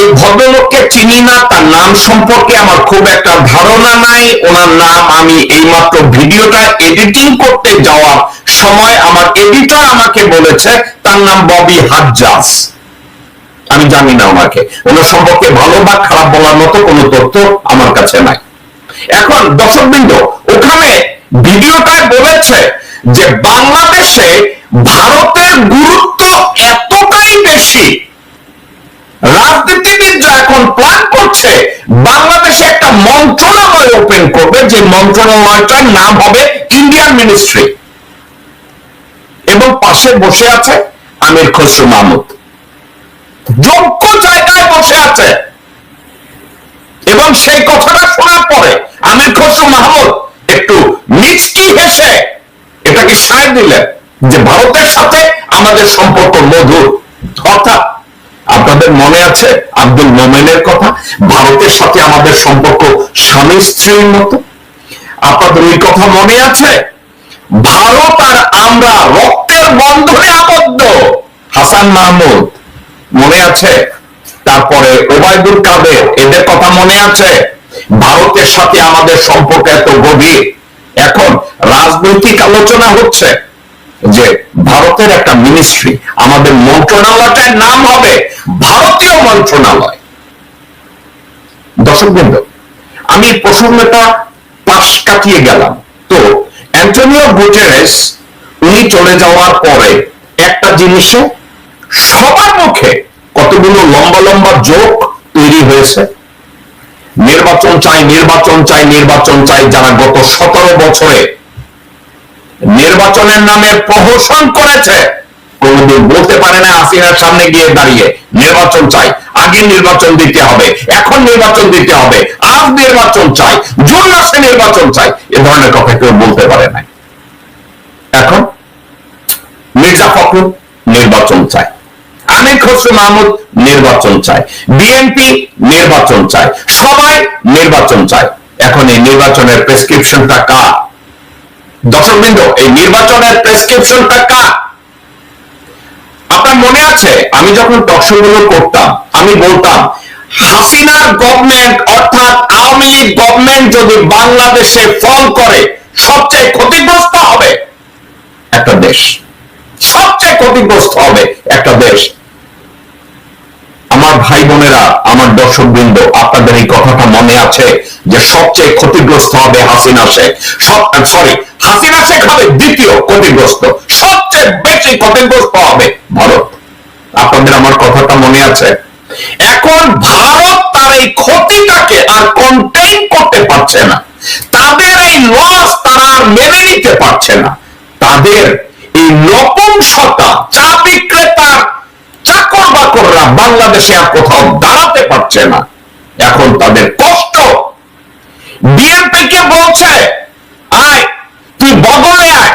এই ভদ্রলোককে চিনি না, তার নাম সম্পর্কে আমার খুব একটা ধারণা নাই। ওনার নাম আমি এইমাত্র ভিডিওটা এডিটিং করতে যাওয়ার সময় আমার এডিটর আমাকে বলেছে, তার নাম ববি হাজ্জাজ। আমি জানি না ওনাকে। ওনার সম্পর্কে ভালো বা খারাপ বলার মতো কোনো তথ্য আমার কাছে নাই। এখন দর্শকবৃন্দ, ওখানে ভিডিওটায় বলেছে যে বাংলাদেশে ভারতের গুরুত্ব এতটাই বেশি রাজনীতিবিদরা এখন প্ল্যান করছে বাংলাদেশে একটা মন্ত্রণালয় ওপেন করবে, যে মন্ত্রণালয়টার নাম হবে ইন্ডিয়ান মিনিস্ট্রি এবং পাশে বসে আছে আমির খসরু মাহমুদ। যোগ্য জায়গায় বসে আছে। এবং সেই কথাটা শোনার পরে আমির খসরু মাহমুদ একটু মিচকি হেসে এটাকে সায় দিলেন যে ভারতের সাথে আমাদের সম্পর্ক মধুর। অর্থাৎ আপনাদের মনে আছে? আব্দুল মোমেনের কথা? ভারতের সাথে আমাদের সম্পর্ক স্বামী স্ত্রীর মতো? আপনাদের ওই কথা মনে আছে? ভারত আর আমরা রক্তের বন্ধনে আবদ্ধ। হাসান মাহমুদ, মনে আছে? তারপরে ওবায়দুল কাদের, এদের কথা মনে আছে? ভারতের সাথে আমাদের সম্পর্ক এত গভীর। এখন রাজনৈতিক আলোচনা হচ্ছে। যে ভারতের একটা মিনিস্ট্রি আমাদের মন্ত্রণালয়টার নাম হবে ভারতীয় মন্ত্রণালয়। দর্শকবৃন্দ আমি প্রসঙ্গটা পাশ কাটিয়ে গেলাম। তো, অ্যান্টনিও গুটেরেস, উনি চলে যাওয়ার পরে একটা জিনিসে সবার মুখে কতগুলো লম্বা লম্বা জোক তৈরি হয়েছে। নির্বাচন চাই নির্বাচন চাই নির্বাচন চাই, যারা গত সতেরো বছরে নির্বাচনের নামে প্রহসন করেছে। কোনদিন বলতে পারে না হাসিনার সামনে গিয়ে দাঁড়িয়ে, নির্বাচন চাই, আগে নির্বাচন দিতে হবে, এখন নির্বাচন দিতে হবে, আজ নির্বাচন চাই, জুন মাসে নির্বাচন চাই, এ ধরনের কথা কেউ বলতে পারে না। এখন মির্জা ফখরুল নির্বাচন চায়, আমির খসরু মাহমুদ নির্বাচন চায়, বিএনপি নির্বাচন চায়, সবাই নির্বাচন চায়। এখন এই নির্বাচনের প্রেসক্রিপশনটা কার? দর্শকবৃন্দ এই নির্বাচনের প্রেসক্রিপশনটা কার? আপনার মনে আছে, আমি যখন টকশোগুলো করতাম, আমি বলতাম হাসিনার গভর্নমেন্ট অর্থাৎ আওয়ামী লীগ গভর্নমেন্ট যদি বাংলাদেশে ফল করে, সবচেয়ে ক্ষতিগ্রস্ত হবে একটা দেশ। সবচেয়ে ক্ষতিগ্রস্ত হবে একটা দেশ। আমার ভাই বোনেরা, আমার দর্শক বৃন্দ আপনাদের এই কথাটা মনে আছে যে সবচেয়ে ক্ষতিগ্রস্ত হবে হাসিনা শেখ। সব সরি হাসিনা শেখ হবে দ্বিতীয় ক্ষতিগ্রস্ত। সবচেয়ে বেশি ক্ষতিগ্রস্ত হবে ভারত। আপনাদের আমার কথাটা মনে আছে? এখন ভারত তার এই ক্ষতিটাকে আর কন্টেইন করতে পারছে না। তাদের এই লস তারা আর মেনে নিতে পারছে না। তাদের এই নপুংসতা চা বিক্রেতার চাকর বাকররা বাংলাদেশে আর কোথাও দাঁড়াতে পারছে না। এখন তাদের কষ্ট। বিএনপি কে বলছে, আয়, তুই বদলে আয়।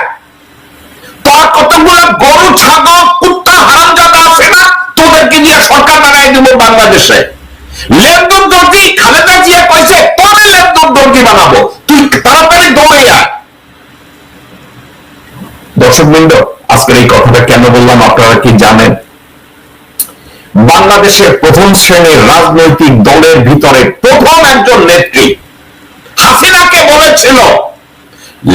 তোর কতগুলো গরু, ছাগল, কুত্তা, হারামজাদা আছে না? তোদেরকে দিয়ে সরকার বানাই দিব বাংলাদেশে। দর্জি খালেদা জিয়া কইছে, পরে লেনদুর দর্জি বানাবো। তুই তাড়াতাড়ি দৌড়ে আয়। দর্শক বৃন্দ, আজকের এই কথাটা কেন বললাম আপনারা কি জানেন? বাংলাদেশের প্রথম শ্রেণির রাজনৈতিক দলের ভিতরে প্রথম একজন নেত্রী হাসিনাকে বলেছিল,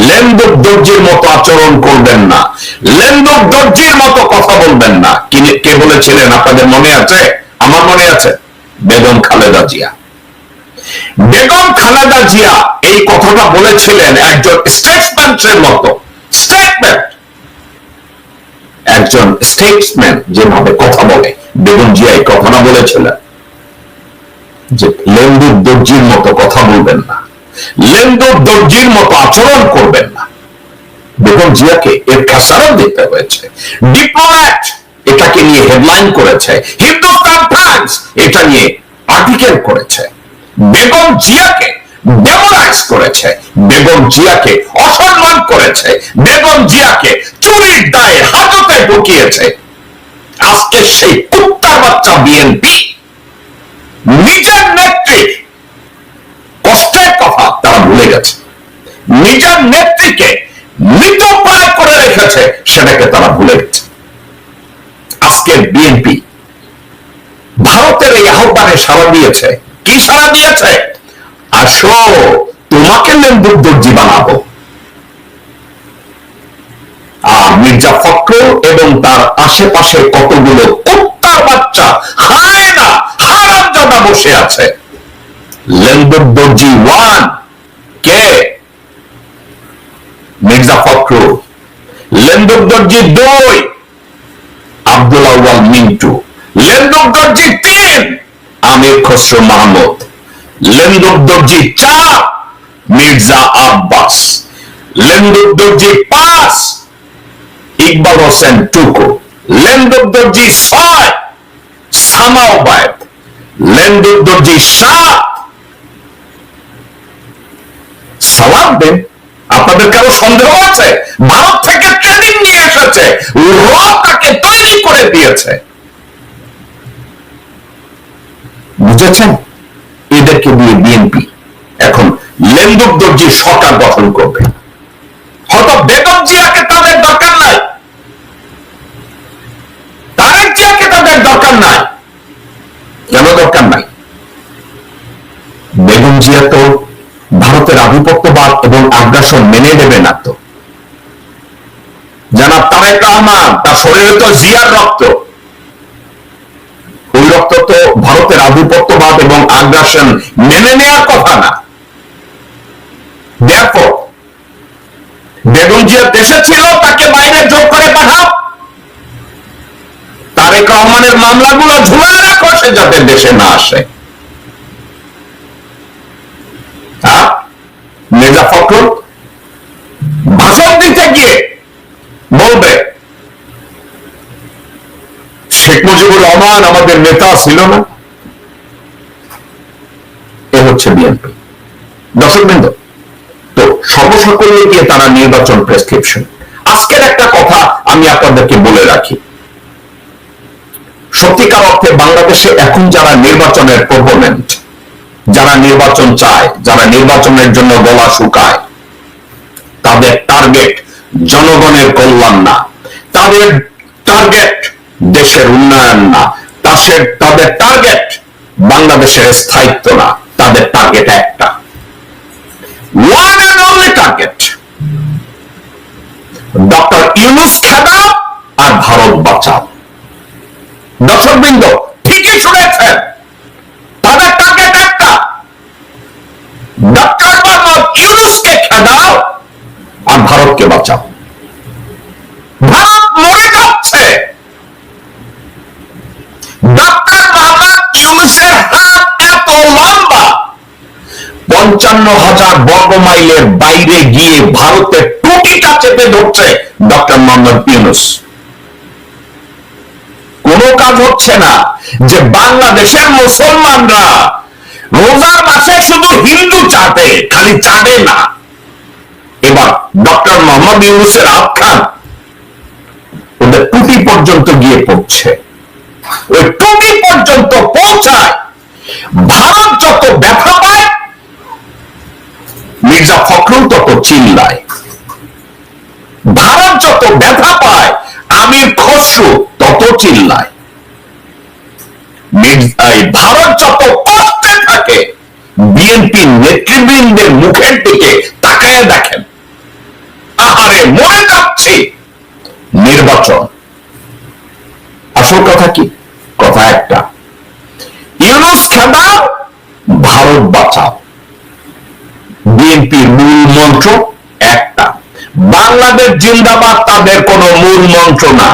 লেন্দুক দর্জির মতো আচরণ করবেন না। লেন্দুক দর্জির মতো কথা বলবেন না। কি- বলেছিলেন? আপনাদের মনে আছে? আমার মনে আছে। বেগম খালেদা জিয়া। বেগম খালেদা জিয়া এই কথাটা বলেছিলেন একজন স্টেটসম্যানের মতো। স্টেটমেন্ট একজন স্টেটসম্যান যেভাবে কথা বলে, বেগম জিয়া এই কথাটা বলেছিলেন যে লেন্দুর দর্জির মতো কথা বলবেন না। লেন্দুর দর্জির মতো আচরণ করবেন না। বেগম জিয়াকে এর খেসারত দিতে হয়েছে। ডিপ্লোম্যাট এটাকে নিয়ে হেডলাইন করেছে। হিন্দুস্তান টাইমস এটা নিয়ে আর্টিকেল করেছে। বেগম জিয়াকে ডেমোরাইজ করেছে, বেগম জিয়াকে অসম্মান করেছে, বেগম জিয়াকে চুরির দায়ে হাজতে ঢুকিয়েছে। আজকে সেই কুত্তার বাচ্চা বিএনপি নিজের নেত্রী, কষ্টের কথা তারা ভুলে গেছে। নিজের নেত্রীকে মৃতপ্রায় করে রেখেছে, সেটাকে তারা ভুলে গেছে। আজকে বিএনপি ভারতের এই আহ্বানে সাড়া দিয়েছে। কি সাড়া দিয়েছে? আসো, তোমাকে লেন্দুর দর্জি বানাবো। আর মির্জা ফখরুল এবং তার আশেপাশে কতগুলো কুত্তার বাচ্চা, হায় না হারাম জাদা বসে আছে। লেন্দুর দর্জি ওয়ান, কে? মির্জা ফখরুল। লেন্দুর দর্জি দুই, আব্দুল আউয়াল মিন্টু। লেন্দুর দর্জি তিন, আমির খসরু মাহমুদ। লেন্দুর দর্জি চার মির্জা আব্বাস লেন্দুর দর্জি পাঁচ ইকবাল হোসেন টুকু লেন্দুর দর্জি ছয় সামাওবায়দ লেন্দুর দর্জি সাত সালাউদ্দিন আপনাদের কারও সন্দেহ আছে? ভারত থেকে ট্রেনিং নিয়ে এসেছে। র তাকে তৈরি করে দিয়েছে। বুঝেছেন? এদেরকে দিয়ে বিএনপি এখন লেন্দুক দর্জি সরকার গঠন করবে। হয়তো বেগম জিয়াকে তাদের দরকার নাই। তারেক জিয়াকে তাদের দরকার নাই। কেন দরকার নাই? বেগম জিয়া তো ভারতের আধিপত্যবাদ এবং আগ্রাসন মেনে নেবে না তো। জানাব তারেক রহমান, তার শরীরে তো জিয়ার রক্ত। ওই রক্ত তো ভারতের আধিপত্যবাদ এবং আগ্রাসন মেনে নেওয়ার কথা না। বেগম জিয়া দেশে ছিল, তাকে বাইরে যোগ করে পাঠাও। তারেক রহমানের মামলাগুলো ঝুলে রাখো, সে যাতে দেশে না আসে। মির্জা ফখরুল ভাষণ দিতে গিয়ে বলবে, শেখ মুজিবুর রহমান আমাদের নেতা ছিল না, এ হচ্ছে বিএনপি। দর্শক বৃন্দ তো সর্বসাকল্যে গিয়ে তারা নির্বাচন প্রেসক্রিপশন আজকের একটা কথা আমি আপনাদেরকে বলে রাখি। সত্যিকার অর্থে বাংলাদেশে এখন যারা নির্বাচনের প্রপোনেন্ট যারা নির্বাচন চায়, যারা নির্বাচনের জন্য গলা শুকায়, তাদের টার্গেট জনগণের কল্যাণ না। তাদের টার্গেট দেশের উন্নয়ন না তাদের তাদের টার্গেট বাংলাদেশের স্থায়িত্ব না, তাদের টার্গেট একটা। One and only target doctor Yunus খেদা আর ভারত বাঁচাও। দর্শকবৃন্দ, ঠিকই শুনেছেন, তাদের টার্গেট একটা। ডক্টর মোহাম্মদ ইউনুসকে খেদাও আর ভারতকে বাঁচাও। ভারত পঞ্চান্ন হাজার বর্গ মাইলের বাইরে গিয়ে ভারতের টুটিটা চেপে ধরছে ডক্টর মোহাম্মদ ইউনুস। কোনো কাজ হচ্ছে না যে বাংলাদেশের মুসলমানরা রোজার মাসে শুধু হিন্দু চাটে খালি চাটে না। এবার ডক্টর মোহাম্মদ ইউনুসের আখ্যান ওদের টুটি পর্যন্ত গিয়ে পড়ছে। ওই টুটি পর্যন্ত পৌঁছায়। ভারত যত ব্যথা পায় মির্জা ফখরুল তত চিল্লায়। ভারত যত ব্যথা পায়, আমির খসরু তত চিল্লায়। ভারত যত কষ্টে থাকে, বিএনপি নেতৃবৃন্দের মুখের দিকে তাকায় দেখেন। আহারে মরে যাচ্ছে। নির্বাচন। আসল কথা কি কথা একটা ইউনুস খেদা ভারত বাঁচাও বিএনপির মূল মন্ত্র একটা বাংলাদেশ জিন্দাবাদ, তাদের কোনো মূল মন্ত্র না।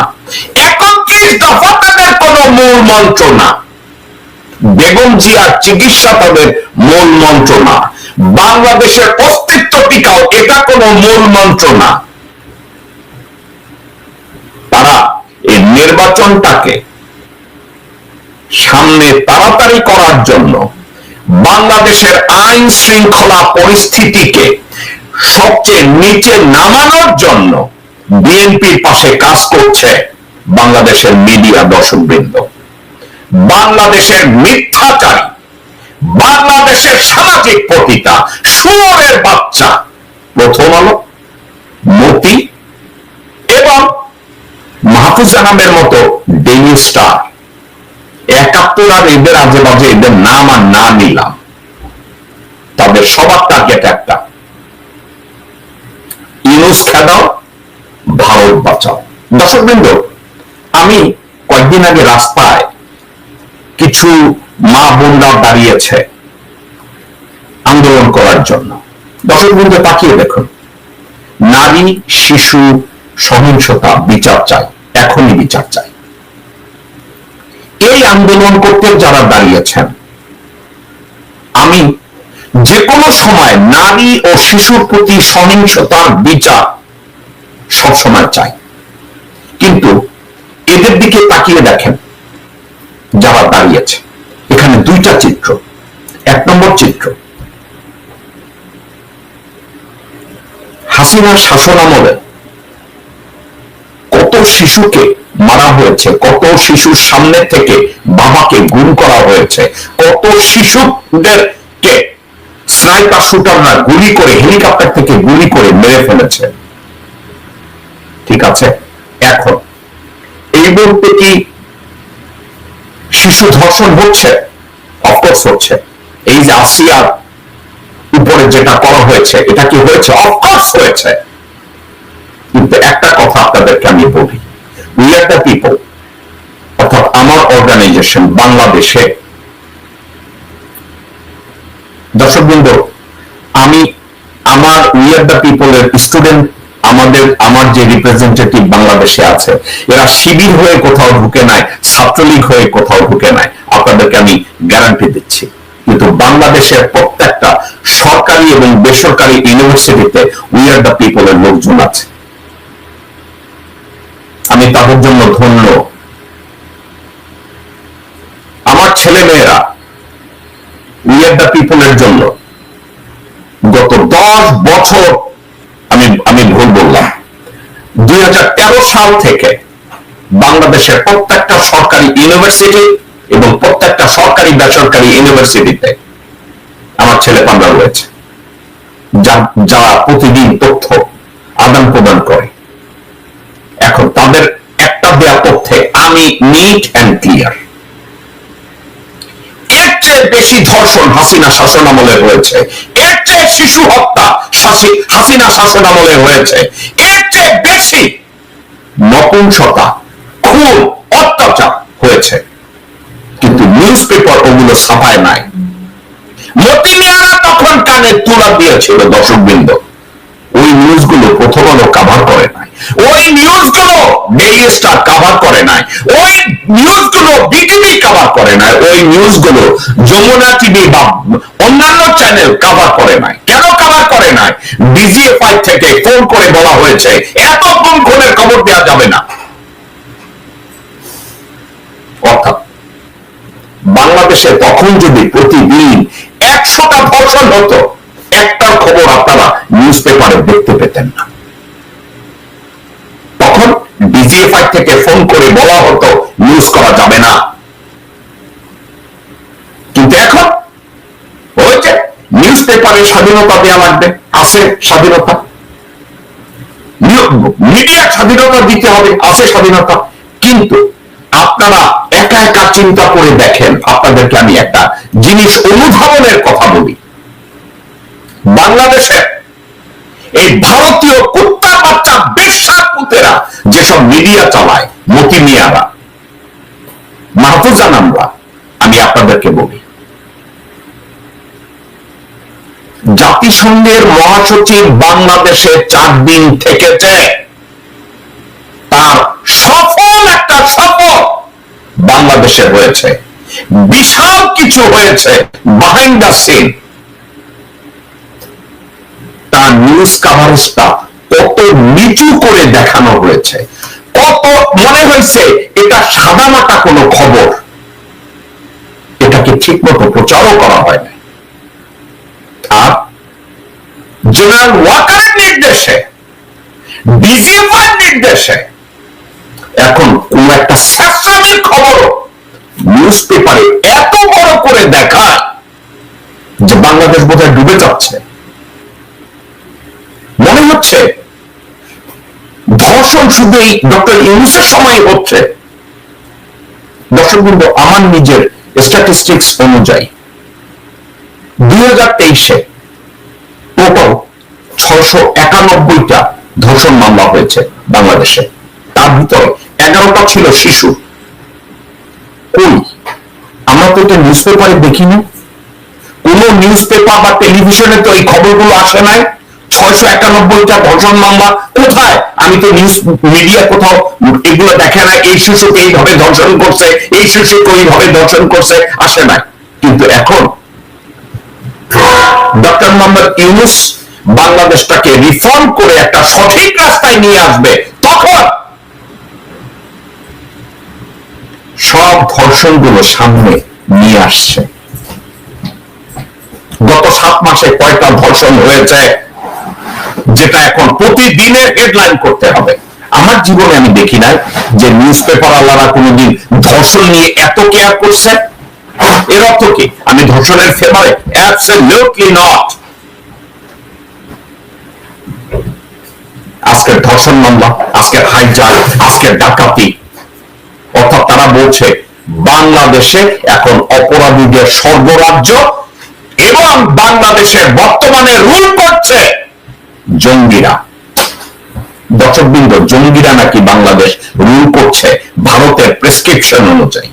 একত্রিশ দফা তাদের কোনো মূল মন্ত্র না। বেগম জিয়ার চিকিৎসা তাদের মূল মন্ত্র না। বাংলাদেশের অস্তিত্ব টিকাও এটা কোনো মূল মন্ত্র না। তারা এই নির্বাচনটাকে সামনে তাড়াতাড়ি করার জন্য বাংলাদেশের আইন শৃঙ্খলা পরিস্থিতিকে সবচেয়ে নিচে নামানোর জন্য বিএনপির পাশে কাজ করছে বাংলাদেশের মিডিয়া দর্শকবৃন্দ। বাংলাদেশের মিথ্যাচারী, বাংলাদেশের সামাজিক পতিতা সুরের বাচ্চা, প্রথম আলো, মতি এবং মাহফুজ জানামের মতো ডেইলি স্টার। একাত্তর আর এদের আজে বাজে এদের নাম আর না নিলাম। তাদের সবার টার্গেট একটা। ইউনুস খেদাও ভারত বাঁচাও। দর্শক বৃন্দ আমি কয়েকদিন আগে রাস্তায় কিছু মা বোনরা দাঁড়িয়েছে আন্দোলন করার জন্য। দর্শক বৃন্দ তাকিয়ে দেখুন। নারী, শিশু, সহিংসতা বিচার চাই, এখনই বিচার চাই। এই আন্দোলন করতে যারা দাঁড়িয়েছেন, আমি যে কোনো সময় নারী ও শিশুর প্রতি সহিংসতার বিচার সবসময় চাই। কিন্তু এদের দিকে তাকিয়ে দেখেন যারা দাঁড়িয়েছে। এখানে দুইটা চিত্র। এক নম্বর চিত্র। হাসিনার শাসন আমলে কত শিশুকে মারা হয়েছে, কত শিশুর সামনে থেকে বাবাকে গুম করা হয়েছে, কত শিশুদেরকে স্নাইপার শুটাররা গুলি করে, হেলিকপ্টার থেকে গুলি করে মেরে ফেলেছে। ঠিক আছে? এখন, এই মুহূর্তে কি শিশু ধর্ষণ হচ্ছে? অফকোর্স হচ্ছে। এই যে আসিয়ার উপরে যেটা করা হয়েছে, এটা কি হয়েছে? অফকোর্স হয়েছে। কিন্তু একটা কথা আপনাদেরকে আমি বলি উই আর দ্য পিপল অর্থাৎ আমার অর্গানাইজেশন বাংলাদেশে দর্শকবৃন্দ, আমি আমার উই আর দ্য পিপলের স্টুডেন্ট আমাদের, আমার যে রিপ্রেজেন্টেটিভ বাংলাদেশে আছে, এরা শিবির হয়ে কোথাও ঢুকে নাই, ছাত্রলীগ হয়ে কোথাও ঢুকে নাই, আপনাদেরকে আমি গ্যারান্টি দিচ্ছি। কিন্তু বাংলাদেশের প্রত্যেকটা সরকারি এবং বেসরকারি ইউনিভার্সিটিতে উই আর দ্য পিপলের লোকজন আছে। আমি তাদের জন্য ধন্য। আমার ছেলে মেয়েরা উই আর দ্য পিপলের বছর আমি আমি ভুল বললাম, দুই সাল থেকে বাংলাদেশের প্রত্যেকটা সরকারি ইউনিভার্সিটি এবং প্রত্যেকটা সরকারি বেসরকারি ইউনিভার্সিটিতে আমার ছেলে পান্ডা রয়েছে যারা প্রতিদিন তথ্য আদান প্রদান করে। এখন তাদের একটা দেয়া তথ্যে আমি নিট অ্যান্ড ক্লিয়ার এর চেয়ে বেশি ধর্ষণ হাসিনা শাসন আমলে হয়েছে। এর চেয়ে শিশু হত্যা হাসিনা শাসন আমলে হয়েছে। এর চেয়ে বেশি নপুংসতা, খুন, অত্যাচার হয়েছে। কিন্তু নিউজ পেপার ওগুলো ছাপায় নাই। মতিনিয়ারা তখন কানে তুলা দিয়েছিল দর্শক বৃন্দ ওই নিউজগুলো প্রথম আলো কাভার করে নাই। ওই নিউজগুলো ডেইলি স্টার কাভার করে নাই। ওই নিউজগুলো বিটিভি কাভার করে নাই। ওই নিউজগুলো যমুনা টিভি বা অন্যান্য চ্যানেল কাভার করে নাই। কেন কাভার করে নাই? ডিজিএফআই থেকে ফোন করে বলা হয়েছে, এত কোন খুনের খবর দেওয়া যাবে না। অর্থাৎ বাংলাদেশে তখন যদি প্রতিদিন একশোটা ধর্ষণ হতো, একটার খবর আপনারা নিউজ পেপারে দেখতে পেতেন না তখন ডিজিএফআই থেকে ফোন করে বলা হতো নিউজ করা যাবে না। কিন্তু এখন হয়েছে। নিউজ পেপারে স্বাধীনতা দেওয়া লাগবে আছে স্বাধীনতা। মিডিয়ার স্বাধীনতা দিতে হবে আছে স্বাধীনতা। কিন্তু আপনারা একা একা চিন্তা করে দেখেন, আপনাদেরকে আমি একটা জিনিস অনুধাবনের কথা বলি। বাংলাদেশে এই ভারতীয় কুত্তা বাচ্চা বেশার পুতেরা যেসব মিডিয়া চালায়, মতি মিয়ারা, মাহফুজা নামরা, আমি আপনাদেরকে বলি। জাতিসংঘের মহাসচিব বাংলাদেশে চার দিন থেকেছে। তার সফল একটা সফল বাংলাদেশে হয়েছে। বিশাল কিছু হয়েছে বাহাইন্ড দ্য সিন তার নিউজ কাভারেজটা কত নিচু করে দেখানো হয়েছে। কত মনে হয়েছে এটা সাদামাটা কোনো খবর? এটাকে ঠিক মতো প্রচারও করা হয় না আর জেনারেল ওয়াকারের নির্দেশে ডিজিএফআই নির্দেশে এখন কোন একটা স্যাসামির খবর নিউজ পেপারে এত বড় করে দেখায় যে বাংলাদেশ বোধহয় ডুবে যাচ্ছে। মনে হচ্ছে ধর্ষণ শুধু এই ডক্টর ইউনুসের সময় হচ্ছে। দর্শক বন্ধু আমার নিজের স্ট্যাটিস্টিক্স অনুযায়ী দুই হাজার তেইশে টোটাল ছশো একানব্বইটা ধর্ষণ মামলা হয়েছে বাংলাদেশে। তার ভিতরে এগারোটা ছিল শিশু। কই? আমরা তো এটা নিউজ পেপারে দেখিনি। কোন নিউজ পেপার বা টেলিভিশনে তো এই খবরগুলো আসে নাই। ছয়শো একানব্বইটা ধর্ষণ মামলা কোথায়? আমি তো নিউজ মিডিয়া কোথাও এগুলো দেখে না এই শিশুকে এইভাবে ধর্ষণ করছে? এই শিশুকে ওইভাবে করছে? আসে না কিন্তু এখন ডক্টর মোহাম্মদ ইউনুস বাংলাদেশটাকে রিফর্ম করে একটা সঠিক রাস্তায় নিয়ে আসবে। তখন সব ধর্ষণগুলো সামনে নিয়ে আসছে। গত সাত মাসে কয়টা ধর্ষণ হয়েছে? যেটা এখন প্রতিদিনের হেডলাইন করতে হবে। আমার জীবনে আমি দেখি নাই যে নিউজ পেপার আলারা কোনোদিন ধর্ষণ নিয়ে এত কেয়ার করছে। এর অর্থ কি? আমি ধর্ষণের ফেভারে অ্যাবসলিউটলি নট আজকের ধর্ষণ মামলা আজকের হাইজাক আজকের ডাকাতি। অর্থাৎ তারা বলছে, বাংলাদেশে এখন অপরাধীদের সর্বরাজ্য এবং বাংলাদেশে বর্তমানে রুল জঙ্গিরা। দর্শকবৃন্দ, জঙ্গিরা নাকি বাংলাদেশ রুল করছে ভারতের প্রেসক্রিপশন অনুযায়ী?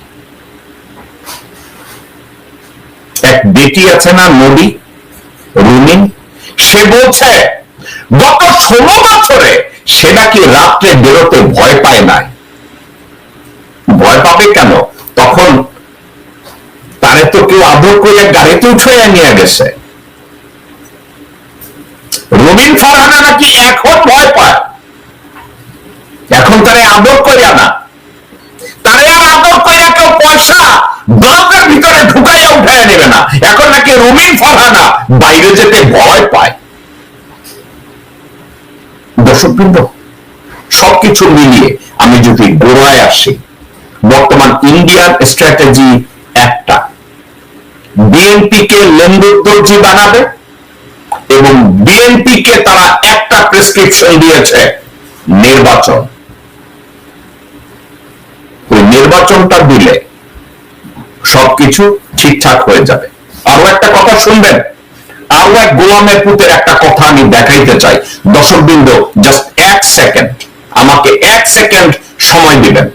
এক বেটি আছে না নদী রুমিন? সে বলছে, গত ষোলো বছরে সে নাকি রাত্রে বেরোতে ভয় পায় নাই। ভয় পাবে কেন? তখন তারে তো কেউ আদর করে গাড়িতে উঠে নিয়ে গেছে। রবিন ফারহানা নাকি এখন ভয় পায়? এখন তারে আদর করিয়া না। তারে আর আদর করিয়া কেউ পয়সা ব্লকের ভিতরে ঢুকাইয়া উঠাইয়া নেবে না। এখন নাকি রুমিন ফারহানা বাইরে যেতে ভয় পায়। দর্শকবৃন্দ, সবকিছু মিলিয়ে আমি যদি গোড়ায় আসি, বর্তমান ইন্ডিয়ান স্ট্র্যাটেজি একটা। বিএনপি কে লেন্দুর্দর্জি বানাবে এবং বিএনপি কে তারা একটা প্রেসক্রিপশন দিয়েছে, নির্বাচন। ওই নির্বাচনটা দিলে সবকিছু ঠিকঠাক হয়ে যাবে। আরও একটা কথা শুনবেন। আরও এক গোলামের পুতের একটা কথা আমি দেখাইতে চাই। দর্শক বিন্দু জাস্ট এক সেকেন্ড আমাকে এক সেকেন্ড সময় দিবেন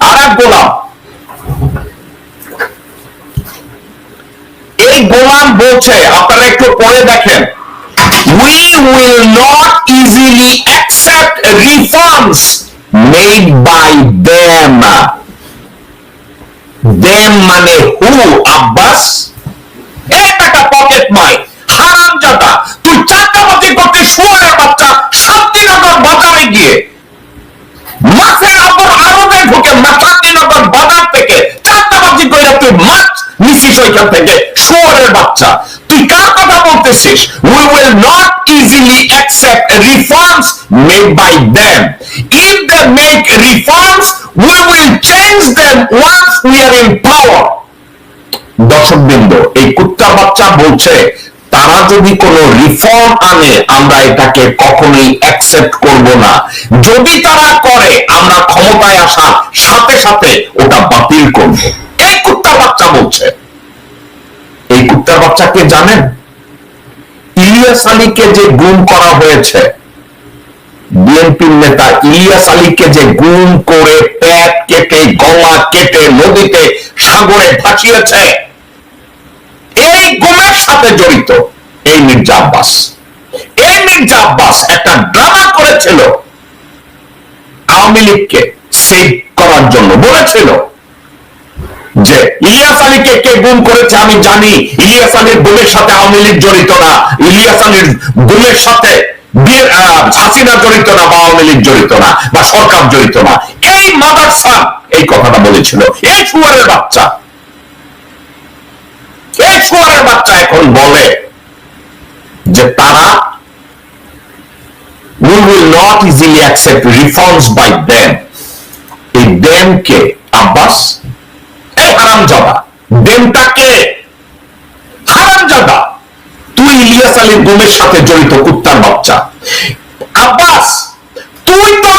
আর এক গোলাম এই গোলাম বলছে, আপনারা একটু পরে দেখেন। We will not easily accept reforms made by them. Them মানে হু আব্বাস? একটা পকেট মাই। হারামজাদা তুই চাকাবাজি করতে শুয়ারের বাচ্চা শান্তিনগর বাজারে গিয়ে মাছের অপর আড়তে ঢুকে শান্তিনগর বাজার থেকে চাকাবাজি করে তুই মাছ নিছিস ওইখান থেকে শুয়ারের বাচ্চা তুই কার বলতেছিস we will not easily accept reforms made by them. If they make reforms, we will change them once we are in power. দর্শক বিন্দ, এই কুত্তা বাচ্চা বলছে, তারা যদি কোনো রিফর্ম আনে, আমরা এটাকে কখনোই অ্যাকসেপ্ট করব না। যদি তারা করে, আমরা ক্ষমতায় আসার সাথে সাথে ওটা বাতিল করব। এই কুত্তা বাচ্চা বলছে। এই কুত্তার বাচ্চাকে জানেন? ইলিয়াস আলীকে যে গুম করা হয়েছে, বিএনপির নেতা ইলিয়াস আলীকে যে গুম করে প্যাট কেটে, গলা কেটে, নদীতে সাগরে ভাসিয়েছে, এই গুমের সাথে জড়িত এই মির্জা আব্বাস। এই মির্জা আব্বাস একটা ড্রামা করেছিল, আওয়ামী লীগকে সেভ করার জন্য বলেছিল যে ইলিয়াস আলীকে কে গুম করেছে আমি জানি। ইলিয়াস আলীর গুমের সাথে আওয়ামী লীগ জড়িত না। ইলিয়াস আলীর গুমের সাথে হাসিনা জড়িত না বা আওয়ামী লীগ জড়িত না বা সরকার জড়িত না। এই মাদারসা এই কথাটা বলেছিল। এই সুয়ারের বাচ্চা। এই সুয়ারের বাচ্চা এখন বলে যে তারা we will not easily accept reforms by them. এই them কে আব্বাস এই হারাম কে হারামজাদা তুই ইলিয়াস আলী গুমের সাথে জড়িত কুত্তার বাচ্চা। আব্বাস, তুই তো